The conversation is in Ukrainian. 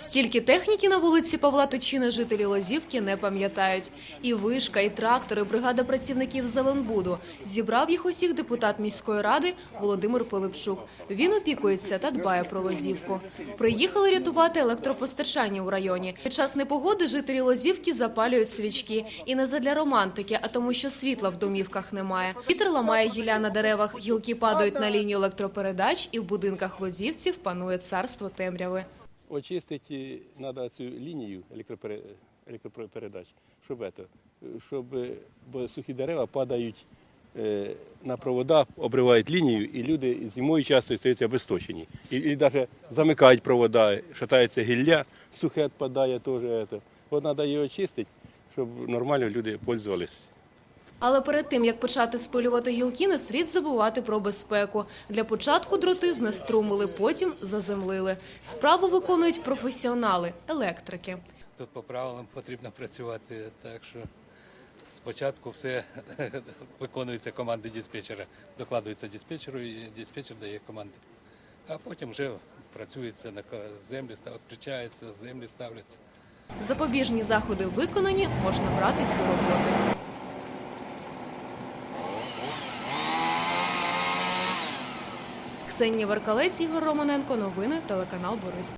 Стільки техніки на вулиці Павла Точина жителі Лозівки не пам'ятають. І вишка, і трактори, бригада працівників Зеленбуду. Зібрав їх усіх депутат міської ради Володимир Пилипчук. Він опікується та дбає про Лозівку. Приїхали рятувати електропостачання у районі. Під час непогоди жителі Лозівки запалюють свічки. І не задля романтики, а тому, що світла в домівках немає. Вітер ламає гілля на деревах, гілки падають на лінію електропередач, і в будинках лозівців панує царство темряви. Очистити треба цю лінію електропере- електропередач, щоб, ето, щоб бо сухі дерева падають е, на провода, обривають лінію, і люди зимою часто стаються обесточені. І, і навіть замикають провода, шатається гілля, сухе відпадає теж. Ето. От треба її очистити, щоб нормально люди пользувалися. Але перед тим, як почати спилювати гілки, не слід забувати про безпеку. Для початку дроти знеструмили, потім заземлили. Справу виконують професіонали – електрики. Тут по правилам потрібно працювати, так що спочатку все виконується команди диспетчера, докладується диспетчеру і диспетчер дає команди. А потім вже працюється на землі, включається, землі ставляться. Запобіжні заходи виконані, можна братись до роботи. Ксенія Веркалець, Ігор Романенко. Новини телеканал Борис.